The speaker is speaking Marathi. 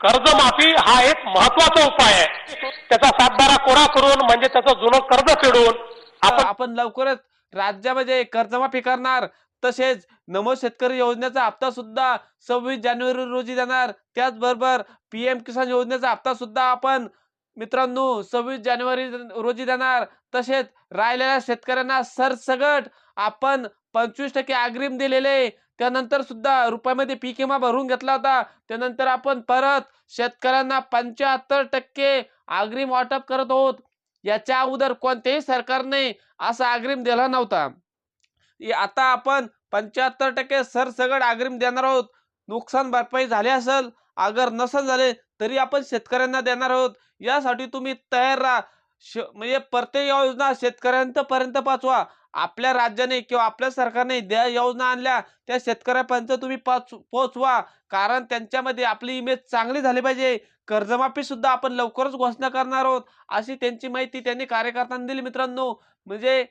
कर्जमाफी हा एक महत्त्वाचा उपाय आहे. त्याचा सातबारा कोरा करून म्हणजे त्याचं जुनं कर्ज फेडून आपण आपण लवकरच राज्यामध्ये कर्जमाफी करणार. तसेच नमो शेतकरी योजनेचा हप्ता सुद्धा सव्वीस जानेवारी रोजी देणार त्याचबरोबर पीएम किसान योजनेचा हप्ता सुद्धा आपण मित्रांनो सव्वीस जानेवारी रोजी देणार. तसेच राहिलेल्या शेतकऱ्यांना सरसगट आपण पंचवीस टक्के अग्रिम दिलेले त्यानंतर सुद्धा रुपयामध्ये पीक विमा भरून घेतला होता. त्यानंतर आपण परत शेतकऱ्यांना पंच्याहत्तर टक्के अग्रिम वाटप करत आहोत. याच्या अगोदर कोणत्याही सरकारने असा अग्रिम दिला नव्हता. आता आपण पंच्याहत्तर टक्के सरसगड अग्रिम देणार आहोत. नुकसान भरपाई झाली असेल अगर नसेल झाले तरी आपण शेतकऱ्यांना देणार आहोत. यासाठी तुम्ही तयार राहा. श म्हणजे प्रत्येक योजना शेतकऱ्यांपर्यंत पाचवा आपल्या राज्याने किंवा आपल्या सरकारने ज्या योजना आणल्या त्या शेतकऱ्यापर्यंत तुम्ही पच पोहोचवा. कारण त्यांच्यामध्ये आपली इमेज चांगली झाली पाहिजे. कर्जमाफी सुद्धा आपण लवकरच घोषणा करणार आहोत. अशी त्यांची माहिती त्यांनी कार्यकर्त्यांना दिली मित्रांनो. म्हणजे